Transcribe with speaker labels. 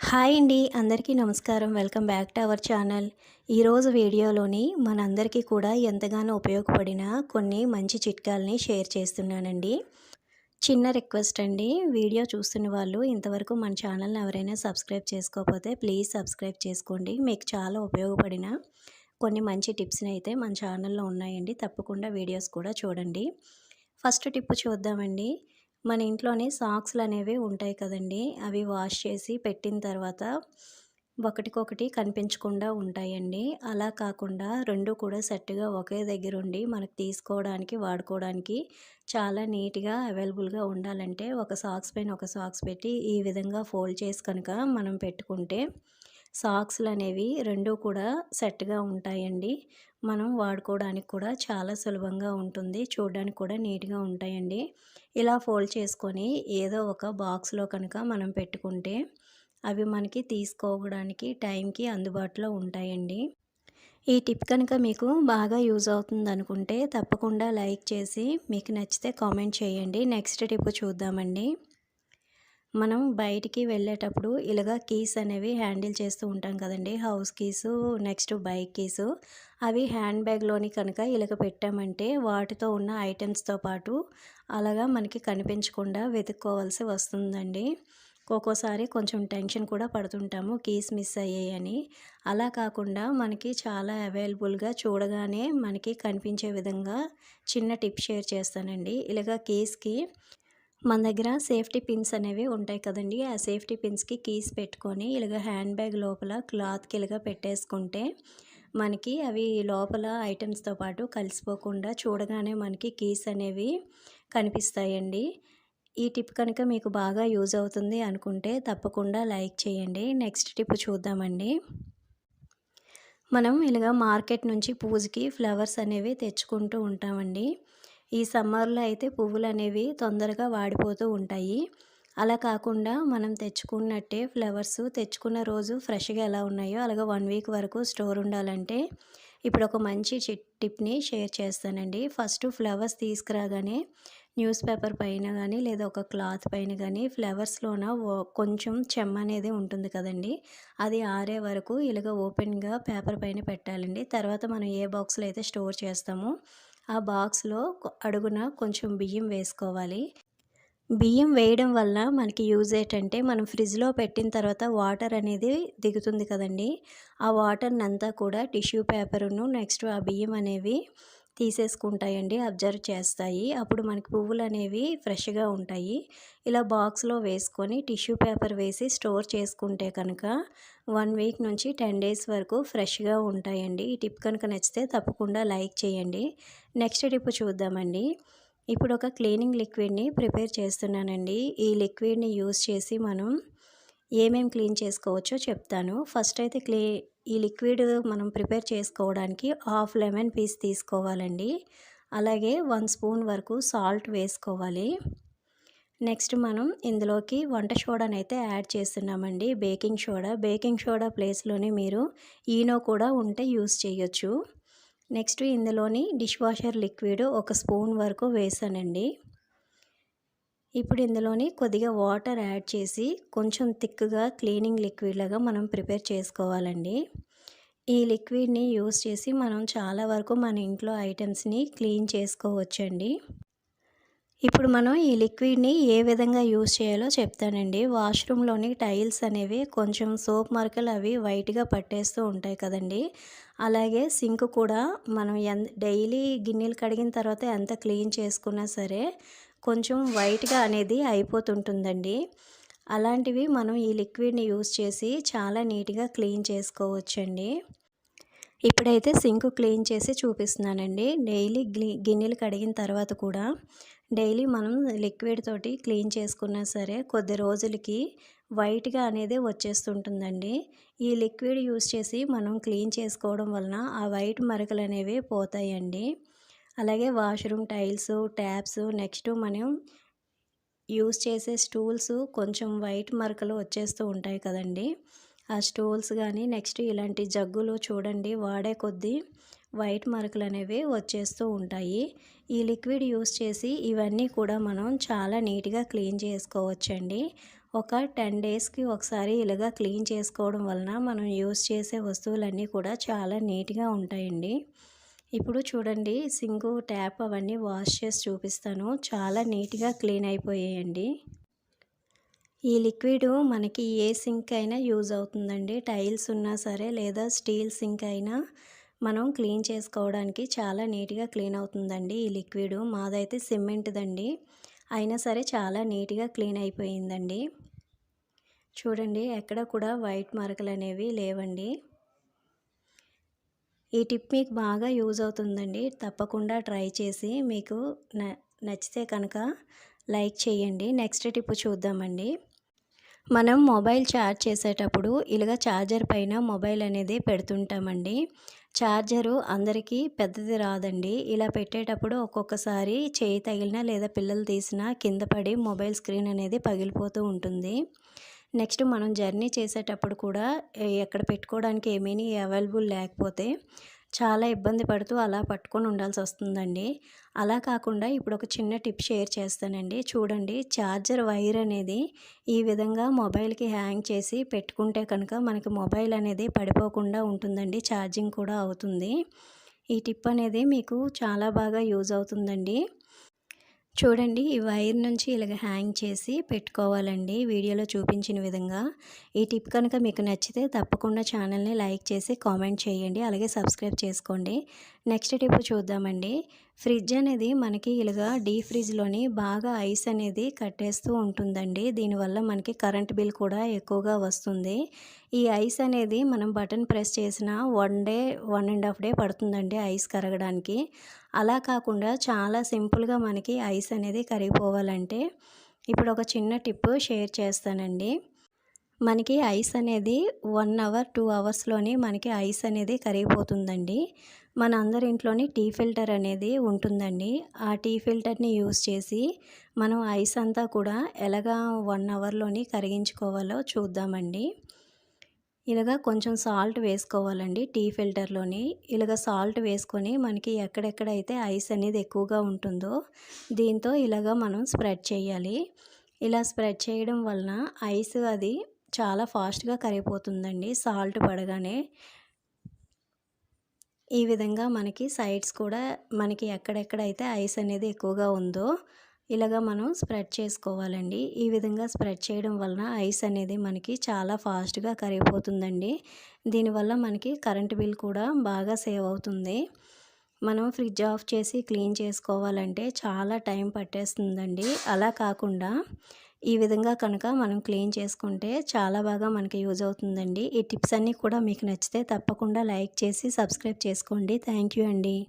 Speaker 1: Hi అండి అందరికీ నమస్కారం. Welcome back to our channel. ఈరోజు వీడియోలోని మనందరికీ కూడా ఎంతగానో ఉపయోగపడిన కొన్ని మంచి చిట్కాలని షేర్ చేస్తున్నానండి. చిన్న రిక్వెస్ట్ అండి వీడియో చూస్తున్న వాళ్ళు ఇంతవరకు మన ఛానల్ని ఎవరైనా సబ్స్క్రైబ్ చేసుకోకపోతే ప్లీజ్ సబ్స్క్రైబ్ చేసుకోండి. మీకు చాలా ఉపయోగపడిన కొన్ని మంచి టిప్స్ని అయితే మన ఛానల్లో ఉన్నాయండి. తప్పకుండా వీడియోస్ కూడా చూడండి. ఫస్ట్ టిప్ చూద్దామండి. మన ఇంట్లోనే సాక్స్లు అనేవి ఉంటాయి కదండి. అవి వాష్ చేసి పెట్టిన తర్వాత ఒకటికొకటి కనిపించకుండా ఉంటాయండి. అలా కాకుండా రెండు కూడా సెట్గా ఒకే దగ్గర ఉండి మనకు తీసుకోవడానికి వాడుకోవడానికి చాలా నీట్గా అవైలబుల్గా ఉండాలంటే ఒక సాక్స్ పైన ఒక సాక్స్ పెట్టి ఈ విధంగా ఫోల్డ్ చేసి కనుక మనం పెట్టుకుంటే సాక్స్లు అనేవి రెండు కూడా సెట్గా ఉంటాయండి. మనం వాడుకోవడానికి కూడా చాలా సులభంగా ఉంటుంది. చూడడానికి కూడా నీట్గా ఉంటాయండి. ఇలా ఫోల్డ్ చేసుకొని ఏదో ఒక బాక్స్లో కనుక మనం పెట్టుకుంటే అవి మనకి తీసుకోవడానికి టైంకి అందుబాటులో ఉంటాయండి. ఈ టిప్ కనుక మీకు బాగా యూజ్ అవుతుంది అనుకుంటే తప్పకుండా లైక్ చేసి మీకు నచ్చితే కామెంట్ చేయండి. నెక్స్ట్ టిప్ చూద్దామండి. మనం బయటికి వెళ్ళేటప్పుడు ఇలాగ కీస్ అనేవి హ్యాండిల్ చేస్తూ ఉంటాం కదండి. House keys next bike keys. అవి హ్యాండ్ బ్యాగ్లోని కనుక ఇలాగ పెట్టామంటే వాటితో ఉన్న ఐటమ్స్తో పాటు అలాగా మనకి కనిపించకుండా వెతుక్కోవాల్సి వస్తుందండి. ఒక్కోసారి కొంచెం టెన్షన్ కూడా పడుతుంటాము కీస్ మిస్ అయ్యాయని అలా కాకుండా మనకి చాలా అవైలబుల్గా చూడగానే మనకి కనిపించే విధంగా చిన్న టిప్ షేర్ చేస్తానండి. ఇలాగ కీస్కి మన దగ్గర సేఫ్టీ పిన్స్ అనేవి ఉంటాయి కదండి. ఆ సేఫ్టీ పిన్స్కి కీస్ పెట్టుకొని ఇలాగ హ్యాండ్ బ్యాగ్ లోపల క్లాత్కి ఇలాగ పెట్టేసుకుంటే మనకి అవి లోపల ఐటమ్స్తో పాటు కలిసిపోకుండా చూడగానే మనకి కీస్ అనేవి కనిపిస్తాయండి. ఈ టిప్ కనుక మీకు బాగా యూజ్ అవుతుంది అనుకుంటే తప్పకుండా లైక్ చేయండి. నెక్స్ట్ టిప్ చూద్దామండి. మనం ఇలాగ మార్కెట్ నుంచి పూజకి ఫ్లవర్స్ అనేవి తెచ్చుకుంటూ ఉంటామండి. ఈ సమ్మర్లో అయితే పువ్వులు అనేవి తొందరగా వాడిపోతూ ఉంటాయి. అలా కాకుండా మనం తెచ్చుకున్నట్టే ఫ్లవర్స్ తెచ్చుకున్న రోజు ఫ్రెష్గా ఎలా ఉన్నాయో అలాగే వన్ వీక్ వరకు స్టోర్ ఉండాలంటే ఇప్పుడు ఒక మంచి టిప్ని షేర్ చేస్తానండి. ఫస్ట్ ఫ్లవర్స్ తీసుకురాగానే న్యూస్ పేపర్ పైన కానీ లేదా ఒక క్లాత్ పైన కానీ ఫ్లవర్స్లోన కొంచెం చెమ్మ అనేది ఉంటుంది కదండి. అది ఆరే వరకు ఇలాగ ఓపెన్గా పేపర్ పైన పెట్టాలండి. తర్వాత మనం ఏ బాక్స్లో అయితే స్టోర్ చేస్తామో ఆ బాక్స్లో అడుగున కొంచెం బియ్యం వేసుకోవాలి. బియ్యం వేయడం వల్ల మనకి యూజ్ ఏంటంటే మనం ఫ్రిడ్జ్లో పెట్టిన తర్వాత వాటర్ అనేది దిగుతుంది కదండి. ఆ వాటర్ని అంతా కూడా టిష్యూ పేపర్ను నెక్స్ట్ ఆ బియ్యం అనేవి తీసేసుకుంటాయండి అబ్జర్వ్ చేస్తాయి. అప్పుడు మనకి పువ్వులు అనేవి ఫ్రెష్గా ఉంటాయి. ఇలా బాక్స్లో వేసుకొని టిష్యూ పేపర్ వేసి స్టోర్ చేసుకుంటే కనుక వన్ వీక్ నుంచి టెన్ డేస్ వరకు ఫ్రెష్గా ఉంటాయండి. ఈ టిప్ కనుక నచ్చితే తప్పకుండా లైక్ చేయండి. నెక్స్ట్ టిప్ చూద్దామండి. ఇప్పుడు ఒక క్లీనింగ్ లిక్విడ్ని ప్రిపేర్ చేస్తున్నానండి. ఈ లిక్విడ్ని యూస్ చేసి మనం ఏమేమి క్లీన్ చేసుకోవచ్చో చెప్తాను. ఫస్ట్ అయితే క్లీ ఈ లిక్విడ్ మనం ప్రిపేర్ చేసుకోవడానికి హాఫ్ లెమన్ పీస్ తీసుకోవాలండి. అలాగే వన్ స్పూన్ వరకు సాల్ట్ వేసుకోవాలి. నెక్స్ట్ మనం ఇందులోకి వంట సోడాని అయితే యాడ్ చేస్తున్నామండి బేకింగ్ సోడా. బేకింగ్ సోడా ప్లేస్లోనే మీరు ఈనో కూడా ఉంటే యూస్ చేయొచ్చు. నెక్స్ట్ ఇందులోని డిష్ వాషర్ లిక్విడ్ ఒక స్పూన్ వరకు వేసానండి. ఇప్పుడు ఇందులోని కొద్దిగా వాటర్ యాడ్ చేసి కొంచెం థిక్గా క్లీనింగ్ లిక్విడ్ లాగా మనం ప్రిపేర్ చేసుకోవాలండి. ఈ లిక్విడ్ని యూస్ చేసి మనం చాలా వరకు మన ఇంట్లో ఐటమ్స్ని క్లీన్ చేసుకోవచ్చండి. ఇప్పుడు మనం ఈ లిక్విడ్ని ఏ విధంగా యూస్ చేయాలో చెప్తానండి. వాష్రూమ్లోని టైల్స్ అనేవి కొంచెం సోప్ మరకలు అవి వైట్గా పట్టేస్తూ ఉంటాయి కదండి. అలాగే సింక్ కూడా మనం ఎన్ డైలీ గిన్నెలు కడిగిన తర్వాత ఎంత క్లీన్ చేసుకున్నా సరే కొంచెం వైట్గా అనేది అయిపోతుంటుందండి. అలాంటివి మనం ఈ లిక్విడ్ని యూస్ చేసి చాలా నీట్గా క్లీన్ చేసుకోవచ్చండి. ఇప్పుడైతే సింక్ క్లీన్ చేసి చూపిస్తున్నానండి. డైలీ గిన్నెలు కడిగిన తర్వాత కూడా డైలీ మనం లిక్విడ్ తోటి క్లీన్ చేసుకున్నా సరే కొద్ది రోజులకి వైట్గా అనేది వచ్చేస్తుంటుందండి. ఈ లిక్విడ్ యూస్ చేసి మనం క్లీన్ చేసుకోవడం వలన ఆ వైట్ మరకలు అనేవి పోతాయండి. అలాగే వాష్రూమ్ టైల్స్ ట్యాప్స్ నెక్స్ట్ మనం యూస్ చేసే స్టూల్స్ కొంచెం వైట్ మరకలు వచ్చేస్తూ ఉంటాయి కదండి. ఆ స్టూల్స్ కానీ నెక్స్ట్ ఇలాంటి జగ్గులు చూడండి వాడే కొద్దీ వైట్ మరకలు అనేవి వచ్చేస్తూ ఉంటాయి. ఈ లిక్విడ్ యూస్ చేసి ఇవన్నీ కూడా మనం చాలా నీట్గా క్లీన్ చేసుకోవచ్చండి. ఒక టెన్ డేస్కి ఒకసారి ఇలాగా క్లీన్ చేసుకోవడం వలన మనం యూస్ చేసే వస్తువులన్నీ కూడా చాలా నీట్గా ఉంటాయండి. ఇప్పుడు చూడండి సింకు ట్యాప్ అవన్నీ వాష్ చేసి చూపిస్తాను. చాలా నీట్గా క్లీన్ అయిపోయాయండి. ఈ లిక్విడ్ మనకి ఏ సింక్ అయినా యూజ్ అవుతుందండి. టైల్స్ ఉన్నా సరే లేదా స్టీల్ సింక్ అయినా మనం క్లీన్ చేసుకోవడానికి చాలా నీట్గా క్లీన్ అవుతుందండి ఈ లిక్విడ్. మాదైతే సిమెంట్దండి. అయినా సరే చాలా నీట్గా క్లీన్ అయిపోయిందండి. చూడండి ఎక్కడ కూడా వైట్ మరకలు అనేవి లేవండి. ఈ టిప్ మీకు బాగా యూజ్ అవుతుందండి. తప్పకుండా ట్రై చేసి మీకు నచ్చితే కనుక లైక్ చేయండి. నెక్స్ట్ టిప్ చూద్దామండి. మనం మొబైల్ ఛార్జ్ చేసేటప్పుడు ఇలాగ ఛార్జర్ పైన మొబైల్ అనేది పెడుతుంటామండి. ఛార్జరు అందరికీ పెద్దది రాదండి. ఇలా పెట్టేటప్పుడు ఒక్కొక్కసారి చేయి తగిలిన లేదా పిల్లలు తీసినా కింద పడి మొబైల్ స్క్రీన్ అనేది పగిలిపోతూ ఉంటుంది. నెక్స్ట్ మనం జర్నీ చేసేటప్పుడు కూడా ఎక్కడ పెట్టుకోవడానికి ఏమీ అవైలబుల్ లేకపోతే చాలా ఇబ్బంది పడుతూ అలా పట్టుకొని ఉండాల్సి వస్తుందండి. అలా కాకుండా ఇప్పుడు ఒక చిన్న టిప్ షేర్ చేస్తానండి. చూడండి ఛార్జర్ వైర్ అనేది ఈ విధంగా మొబైల్కి హ్యాంగ్ చేసి పెట్టుకుంటే కనుక మనకి మొబైల్ అనేది పడిపోకుండా ఉంటుందండి. ఛార్జింగ్ కూడా అవుతుంది. ఈ టిప్ అనేది మీకు చాలా బాగా యూజ్ అవుతుందండి. చూడండి ఈ వైర్ నుంచి ఇలాగ హ్యాంగ్ చేసి పెట్టుకోవాలండి. వీడియోలో చూపించిన విధంగా. ఈ టిప్ కనుక మీకు నచ్చితే తప్పకుండా ఛానల్ని లైక్ చేసి కామెంట్ చేయండి. అలాగే సబ్స్క్రైబ్ చేసుకోండి. నెక్స్ట్ టిప్ చూద్దామండి. ఫ్రిడ్జ్ అనేది మనకి ఇలాగా డీ ఫ్రిడ్జ్లోని బాగా ఐస్ అనేది కట్టేస్తూ ఉంటుందండి. దీనివల్ల మనకి కరెంట్ బిల్ కూడా ఎక్కువగా వస్తుంది. ఈ ఐస్ అనేది మనం బటన్ ప్రెస్ చేసిన one day one and half day పడుతుందండి ఐస్ కరగడానికి. అలా కాకుండా చాలా సింపుల్గా మనకి ఐస్ అనేది కరిగిపోవాలంటే ఇప్పుడు ఒక చిన్న టిప్ షేర్ చేస్తానండి. మనకి ఐస్ అనేది వన్ అవర్ టూ అవర్స్లోని మనకి ఐస్ అనేది కరిగిపోతుందండి. మన అందరి ఇంట్లోని టీ ఫిల్టర్ అనేది ఉంటుందండి. ఆ టీ ఫిల్టర్ని యూస్ చేసి మనం ఐస్ అంతా కూడా ఎలాగా వన్ అవర్లోని కరిగించుకోవాలో చూద్దామండి. ఇలాగ కొంచెం సాల్ట్ వేసుకోవాలండి టీ ఫిల్టర్లోని. ఇలాగ సాల్ట్ వేసుకొని మనకి ఎక్కడెక్కడైతే ఐస్ అనేది ఎక్కువగా ఉంటుందో దీంతో ఇలాగ మనం స్ప్రెడ్ చేయాలి. ఇలా స్ప్రెడ్ చేయడం వలన ఐస్ అది చాలా ఫాస్ట్గా కరిగిపోతుందండి సాల్ట్ పడగానే. ఈ విధంగా మనకి సైడ్స్ కూడా మనకి ఎక్కడెక్కడైతే ఐస్ అనేది ఎక్కువగా ఉందో ఇలాగ మనం స్ప్రెడ్ చేసుకోవాలండి. ఈ విధంగా స్ప్రెడ్ చేయడం వలన ఐస్ అనేది మనకి చాలా ఫాస్ట్గా కరిగిపోతుందండి. దీనివల్ల మనకి కరెంట్ బిల్ కూడా బాగా సేవ్ అవుతుంది. మనం ఫ్రిడ్జ్ ఆఫ్ చేసి క్లీన్ చేసుకోవాలంటే చాలా టైం పట్టేస్తుందండి. అలా కాకుండా ఈ విధంగా కనుక మనం క్లీన్ చేసుకుంటే చాలా బాగా మనకి యూజ్ అవుతుందండి. ఈ టిప్స్ అన్నీ కూడా మీకు నచ్చితే తప్పకుండా లైక్ చేసి సబ్స్క్రైబ్ చేసుకోండి. థ్యాంక్ యూ అండి.